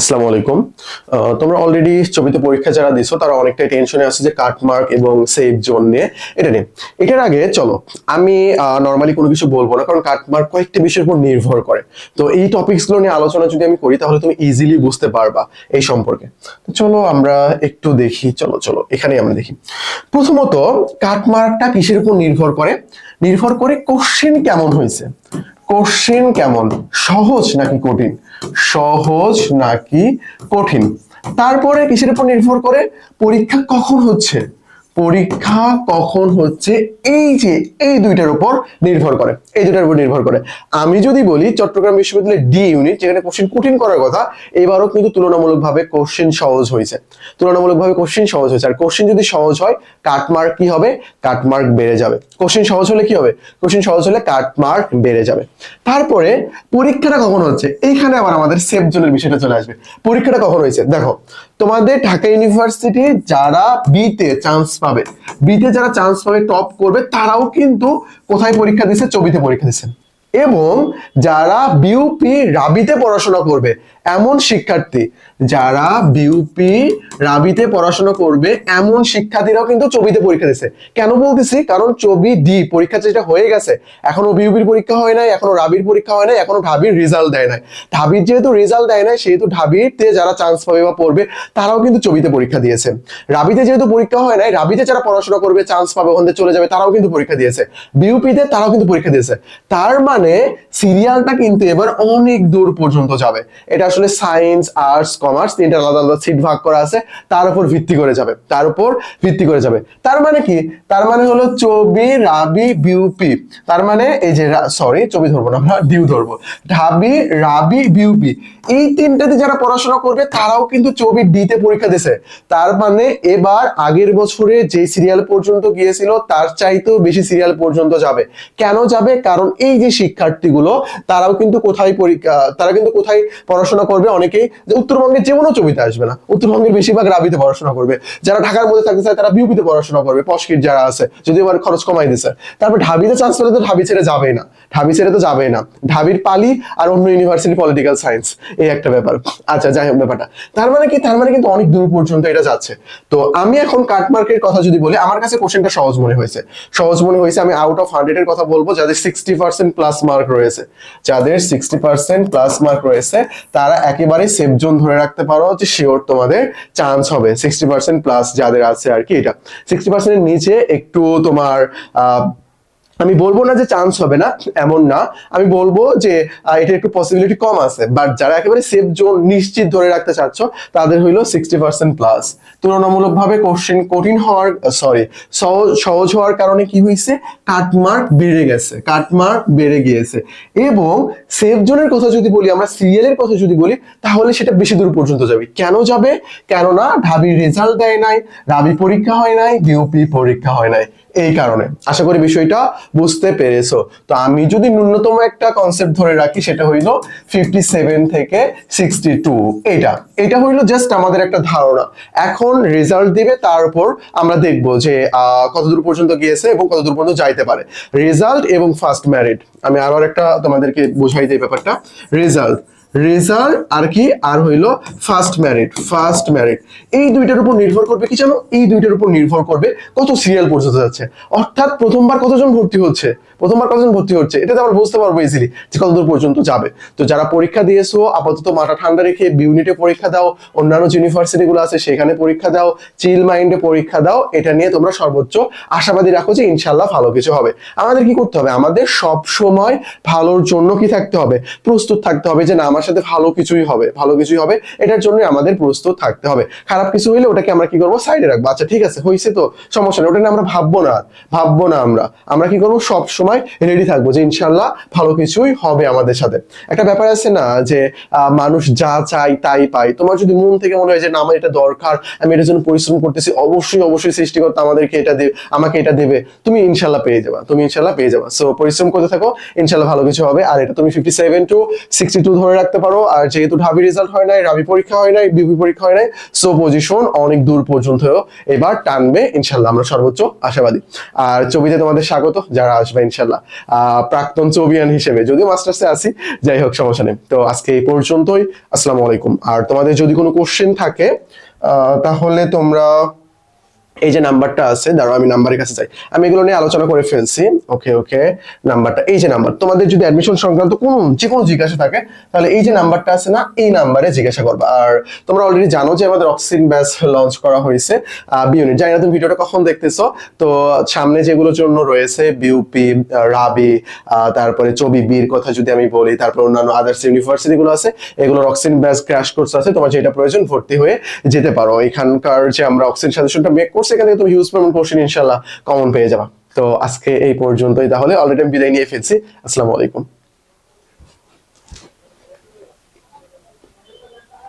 আসসালামু আলাইকুম। তোমরা অলরেডি ছবিতে পরীক্ষা যারা দিছো, তারা অনেকটাই টেনশনে আছে যে কাটমার্ক এবং সেভ জোন নিয়ে। এটা নিয়ে। এটার আগে চলো, আমি নর্মালি কোনো কিছু বলব না, কারণ কাটমার্ক কয়েকটি বিষয়ের উপর নির্ভর করে। তো এই টপিকসগুলো নিয়ে আলোচনা যদি আমি করি, তাহলে তুমি ইজিলি বুঝতে পারবা এই সম্পর্কে। চলো আমরা একটু দেখি, চলো চলো, এখানেই আমরা দেখি। প্রথমত কাটমার্কটা কিসের উপর নির্ভর করে? নির্ভর করে কোশ্চেন কেমন হয়েছে? কোশ্চেন কেমন? সহজ নাকি কঠিন? সহজ নাকি কঠিন? তারপরে কিসের উপর নির্ভর করে? পরীক্ষা কখন হচ্ছে? পরীক্ষা কখন হচ্ছে? এই যে, এই দুইটার উপর নির্ভর করে। এই দুইটার উপর নির্ভর করে। আমি যদি বলি চট্টগ্রাম বিশ্ববিদ্যালয়ের ডি ইউনিট যেখানে কোশ্চেন কঠিন করার কথা, এবারও কিন্তু তুলনামূলকভাবে কোশ্চেন সহজ হয়েছে। তুলনামূলকভাবে কোশ্চেন সহজ হয়েছে। আর কোশ্চেন যদি সহজ হয় কাটমার্ক কি হবে? কাটমার্ক বেড়ে যাবে। কোশ্চেন সহজ হলে কি হবে? কোশ্চেন সহজ হলে কাটমার্ক বেড়ে যাবে। তারপরে পরীক্ষাটা কখন হচ্ছে? এইখানে আবার আমাদের সেফ জোনের বিষয়টা চলে আসবে। পরীক্ষাটা কখন হয়েছে? দেখো তোমাদের ঢাকা ইউনিভার্সিটি যারা বিতে চান্স পাবে বিতে যারা চান্স পাবে টপ করবে, তারাও কিন্তু কোথায় পরীক্ষা দিচ্ছে চবিতে পরীক্ষা দিচ্ছে এবং যারা বিউপি রাবিতে পড়াশোনা করবে, এমন শিক্ষার্থী, যারা বিউপি রাবিতে পড়াশোনা করবে, এমন শিক্ষার্থীরাও কিন্তু চবিতে পরীক্ষা দিচ্ছে কেন বলতেছি? কারণ চবি ডি পরীক্ষা যেটা হয়ে গেছে, এখনও বিউপির পরীক্ষা হয় নাই, এখনও রাবির পরীক্ষা হয় নাই, এখনও ঢাবির রেজাল্ট দেয় নাই। ঢাবির যেহেতু রেজাল্ট দেয় নাই, সেহেতু ঢাবিতে যারা চান্স পাবে বা পড়বে, তারাও কিন্তু চবিতে পরীক্ষা দিয়েছে। রাবিতে যেহেতু পরীক্ষা হয় নাই, রাবিতে যারা পড়াশোনা করবে চান্স পাবে, ওখান চলে যাবে, তারাও কিন্তু পরীক্ষা দিয়েছে। বিউপিতে তারাও কিন্তু পরীক্ষা দিয়েছে। তার মানে সিরিয়ালটা কিন্তু এবার অনেক দূর পর্যন্ত যাবে। এটা আসলে সায়েন্স আর্টস কমার্স তিনটা আলাদা আলাদা সিট ভাগ করা আছে, তার উপর ভিত্তি করে যাবে, তার উপর ভিত্তি করে যাবে। তার মানে কি? তার মানে হলো চবি রাবি বিউপি। তার মানে এই যে সরি চবি ধরবো না, আমরা ডিউ ধরবো। ঢাবি, রাবি, বিউপি। এই তিনটাতে যারা পড়াশোনা করবে, তারাও কিন্তু চবি ডিতে পরীক্ষা দিছে। তার মানে এবার আগের বছরে যে সিরিয়াল পর্যন্ত গিয়েছিল, তার চাইতেও বেশি সিরিয়াল পর্যন্ত যাবে। কেন যাবে? কারণ এই যে শিক্ষার্থীগুলো, তারাও কিন্তু কোথায় পরীক্ষা তারা কিন্তু কোথায় পড়াশোনা করবে? অনেকেই যে উত্তরবঙ্গের যে কোনো চবিতে আসবে না, উত্তরবঙ্গের বেশিরভাগ রাবিতে পড়াশোনা করবে। যারা ঢাকার মধ্যে থাকতে চায়, তারা বিউপিতে পড়াশোনা করবে পশকিট যারা আছে যদি এবার খরচ কমাই দিছে তারপর ঢাবিতে চান্স পেলে তো ঢাবি ছেড়ে যাবেই না, ঢাবি ছেড়ে তো যাবেই না। ঢাবির পালি আর অন্য ইউনিভার্সিটি পলিটিক্যাল সায়েন্স এই একটা ব্যাপার। আচ্ছা যাই হোক ব্যাপারটা। তার মানে কি? তার মানে কিন্তু অনেক দূর পর্যন্ত এটা যাচ্ছে। তো আমি এখন কাটমার্কের কথা যদি বলি, আমার কাছে কোশ্চেনটা সহজ মনে হয়েছে। সহজ মনে হয়েছে আমি আউট অফ হান্ড্রেড এর কথা বলব, যাদের সিক্সটি পার্সেন্ট প্লাস মার্ক রয়েছে। যাদের সিক্সটি পার্সেন্ট প্লাস মার্ক রয়েছে, তারা একেবারে সেফ জোন ধরে রাখতে পারো যে শিওর তোমাদের চান্স হবে। সিক্সটি পার্সেন্ট প্লাস যাদের আছে আর কি এটা। সিক্সটি পার্সেন্টের নিচে একটু তোমার আমি বলব না যে চান্স হবে না, এমন না। আমি বলব যে এটা একটু পসিবিলিটি কম আছে। বাট যারা একেবারে সেফ জোন নিশ্চিত ধরে রাখতে চাচ্ছ, তাদের হইল সিক্সটি পার্সেন্ট প্লাস তুলনামূলকভাবে কোশ্চেন কঠিন হওয়ার সরি সহজ সহজ হওয়ার কারণে কি হয়েছে কাটমার্ক বেড়ে গেছে কাটমার্ক বেড়ে গিয়েছে। এবং সেফ জোনের কথা যদি বলি, আমরা সিরিয়ালের কথা যদি বলি, তাহলে সেটা বেশি দূর পর্যন্ত যাবে। কেন যাবে? কেননা, ঢাবির রেজাল্ট দেয় নাই রাবি পরীক্ষা হয় নাই বিউপি পরীক্ষা হয় নাই। এই কারণে। আশা করি বিষয়টা বুঝতে পেরেছ। তো আমি যদি ন্যূনতম একটা কনসেপ্ট ধরে রাখি, সেটা হইল ফিফটি সেভেন থেকে সিক্সটি টু এইটা এটা হইল জাস্ট আমাদের একটা ধারণা। এখন রেজাল্ট দিবে, তার উপর আমরা দেখব যে কতদূর পর্যন্ত গিয়েছে এবং কতদূর পর্যন্ত যাইতে পারে। রেজাল্ট এবং ফার্স্ট ম্যারিড আমি আরও একটা তোমাদেরকে বোঝাই দিই ব্যাপারটা। রেজাল্ট রেজাল্ট আর কি? আর হইল ফার্স্ট ম্যারিট ফার্স্ট ম্যারিট এই দুইটার উপর নির্ভর করবে কি জানো? এই দুইটার উপর নির্ভর করবে কত সিরিয়াল পর্যন্ত যাচ্ছে। অর্থাৎ প্রথমবার কতজন ভর্তি হচ্ছে? প্রথমবার কতজন ভর্তি হচ্ছে? এটাতে আমরা বুঝতে পারব ইজিলি যে কতদূর পর্যন্ত যাবে। তো যারা পরীক্ষা দিয়েছ, আপাতত মাথা ঠান্ডা রেখে বিউনিটে পরীক্ষা দাও, অন্যান্য যে ইউনিভার্সিটি গুলো আছে সেখানে পরীক্ষা দাও চিল মাইন্ডে পরীক্ষা দাও, এটা নিয়ে তোমরা সর্বোচ্চ আশাবাদী রাখো যে ইনশাল্লাহ ভালো কিছু হবে। আমাদের কি করতে হবে? আমাদের সব সময় ভালোর জন্য কি থাকতে হবে? প্রস্তুত থাকতে হবে যে না, আমার সাথে ভালো কিছুই হবে, ভালো কিছুই হবে। এটার জন্য আমাদের প্রস্তুত থাকতে হবে। খারাপ কিছু হইলে ওটাকে আমরা কি করব? সাইডে রাখব। আচ্ছা ঠিক আছে হয়েছে তো, সমস্যা নেই। ওটা নিয়ে আমরা ভাববো না ভাববো না আমরা। আমরা কি করব? সব সময় রেডি থাকব যে ইনশাল্লাহ ভালো কিছুই হবে আমাদের সাথে। একটা ব্যাপার আছে না যে মানুষ যা চাই তাই পায়। তোমার যদি মন থেকে মনে হয় যে, না, আমার এটা দরকার, আমি এটার জন্য পরিশ্রম করতেছি। অবশ্যই অবশ্যই সৃষ্টিকর্তা আমাদেরকে এটা দেবে আমাকে এটা দেবে। তুমি ইনশাল্লাহ পেয়ে যাবা। তুমি ইনশাল্লাহ পেয়ে যাবা। সো পরিশ্রম করতে থাকো। ইনশাল্লাহ ভালো কিছু হবে। আর এটা তুমি fifty seven to sixty two ধরে রাখতে রাখতে পারো। আর যেহেতু ঢাবি রেজাল্ট হয় নাই রাবি পরীক্ষা হয় নাই বিবি পরীক্ষা হয় নাই সো পজিশন অনেক দূর পর্যন্ত এবার টানবে ইনশাল্লাহ। আমরা সর্বোচ্চ আশাবাদী। আর ছবিতে তোমাদের স্বাগত, যারা আসবে ইনশাল্লাহ। প্রাক্তন চবিয়ান হিসেবে, যদিও মাস্টার্সে আসি যাই হোক, সমস্যা নেই। তো আজকে এই পর্যন্তই। আসসালামু আলাইকুম। আর তোমাদের যদি কোনো কোশ্চেন থাকে তাহলে তোমরা এই যে নাম্বারটা আছে, দাঁড়াও, আমি নাম্বারের কাছে যাই। আমি এগুলো নিয়ে আলোচনা করে ফেলছি। ওকে ওকে, নাম্বারটা, এই যে নাম্বার। তোমাদের যদি অ্যাডমিশন সংক্রান্ত কোন যে কোনো জিজ্ঞাসা থাকে, তাহলে এই যে নাম্বারটা আছে না, এই নাম্বারে জিজ্ঞাসা করবা। আর তোমরা অলরেডি জানো যে আমাদের অক্সিজেন ব্যাচ লঞ্চ করা হয়েছে বিউনিট জানি না তুমি ভিডিওটা কখন দেখতেছো। তো সামনে যেগুলোর জন্য রয়েছে বিউপি রাবি তারপরে চবি বীর কথা যদি আমি বলি, তারপর অন্যান্য আদার্স ইউনিভার্সিটি গুলো আছে, এগুলোর অক্সিজেন ব্যাচ ক্র্যাশ কোর্স আছে, তোমার যেটা প্রয়োজন ভর্তি হয়ে যেতে পারো। এখানকার যে আমরা অক্সিজেন সাজেশনটা মেক এখান থেকে তুমি হিউজ পরিমাণ কোশ্চেন ইনশাল্লাহ কমন পেয়ে যাবা। তো আজকে এই পর্যন্তই। তাহলে অলরেডি আমি বিদায় নিয়ে ফেলছি। আসসালামু আলাইকুম।